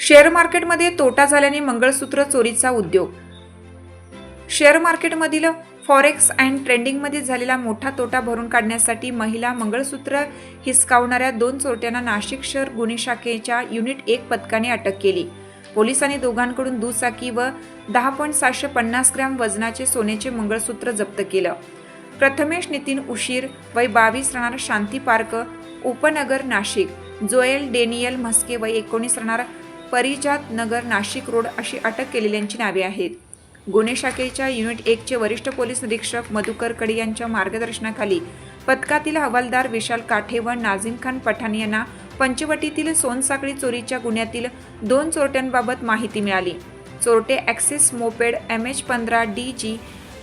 Share मार्केटमध्ये तोटा झाल्याने मंगळसूत्र चोरीचा उद्योग. शेअर मार्केटमधील फॉरेक्स अँड ट्रेंडिंगमध्ये झालेला मोठा तोटा भरून काढण्यासाठी महिला मंगळसूत्र हिसकावणाऱ्या दोन चोरट्यांना नाशिक शहर गुन्हे शाखेच्या युनिट एक पथकाने अटक केली. पोलिसांनी दोघांकडून दुचाकी व दहा पॉईंट सातशे पन्नास ग्रॅम वजनाचे सोन्याचे मंगळसूत्र जप्त केलं. प्रथमेश नितीन उशीर वय बावीस राहणार शांती पार्क उपनगर नाशिक. जोएल डेनियल म्हस्के वय एकोणीस राहणार परिजात नगर नाशिक रोड अशी अटक केलेल्यांची नावे आहेत. गुन्हे शाखेच्या युनिट एकचे वरिष्ठ पोलीस निरीक्षक मधुकरकडे यांच्या मार्गदर्शनाखाली पथकातील हवालदार विशाल काठे व नाझीम खान पठाण यांना पंचवटीतील सोनसाखळी चोरीच्या गुन्ह्यातील दोन चोरट्यांबाबत माहिती मिळाली. चोरटे ॲक्सिस मोपेड एम एच पंधरा डी जी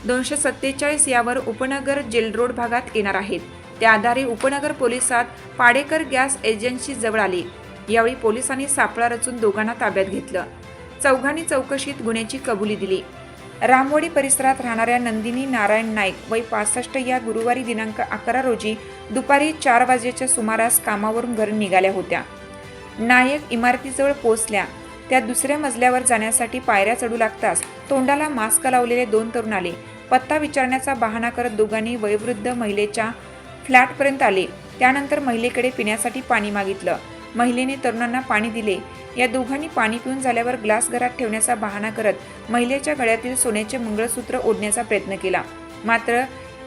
दोनशे सत्तेचाळीस यावर उपनगर जेल रोड भागात येणार आहेत. त्या आधारे उपनगर पोलिसात पाडेकर गॅस एजन्सी जवळ आले. यावेळी पोलिसांनी सापळा रचून दोघांना ताब्यात घेतलं. चौघांनी चौकशीत गुन्ह्याची कबुली दिली. रामवाडी परिसरात राहणाऱ्या नंदिनी नारायण नाईक वय पासष्ट या गुरुवारी दिनांक अकरा रोजी दुपारी चार वाजेच्या सुमारास कामावरून घरी निघाल्या होत्या. नायक इमारतीजवळ पोचल्या त्या दुसऱ्या मजल्यावर जाण्यासाठी पायऱ्या चढू लागताच तोंडाला मास्क लावलेले दोन तरुण आले. पत्ता विचारण्याचा बहाणा करत दोघांनी वयोवृद्ध महिलेच्या फ्लॅटपर्यंत आले. त्यानंतर महिलेकडे पिण्यासाठी पाणी मागितलं. महिलेने तरुणांना पाणी दिले. या दोघांनी पाणी पिऊन झाल्यावर ग्लास घरात ठेवण्याचा बहाणा करत महिलेच्या गळ्यातील सोन्याचे मंगळसूत्र ओढण्याचा प्रयत्न केला. मात्र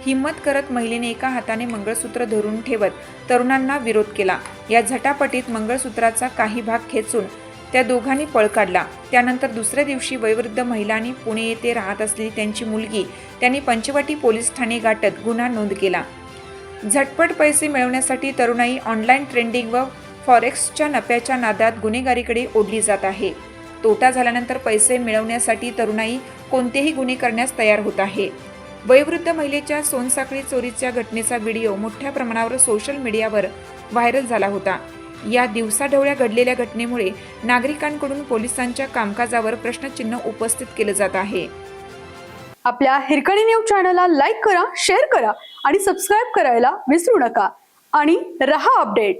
हिंमत करत महिलेने एका हाताने मंगळसूत्र धरून ठेवत तरुणांना विरोध केला. या झटापटीत मंगळसूत्राचा काही भाग खेचून त्या दोघांनी पळ काढला. त्यानंतर दुसऱ्या दिवशी वयोवृद्ध महिलांनी पुणे येथे राहत असलेली त्यांची मुलगी त्यांनी पंचवटी पोलीस ठाणे गाठत गुन्हा नोंद केला. झटपट पैसे मिळवण्यासाठी तरुणाई ऑनलाईन ट्रेंडिंग व फॉरेक्सच्या नफ्याच्या नादात गुन्हेगारीकडे ओढली जात आहे. तोटा झाल्यानंतर पैसे मिळवण्यासाठी तरुणाई कोणतेही गुन्हे करण्यास तयार होत आहे. वयोवृद्ध महिलेच्या सोनसाखळी चोरीच्या घटनेचा व्हिडिओ मोठ्या प्रमाणावर सोशल मीडियावर व्हायरल झाला होता. या दिवसाढवळ्या घडलेल्या घटनेमुळे नागरिकांकडून पोलिसांच्या कामकाजावर प्रश्नचिन्ह उपस्थित केलं जात आहे. आपल्या हिरकणी न्यूज चॅनलला लाईक करा शेअर करा आणि सबस्क्राईब करायला विसरू नका. आणि रहा अपडेट.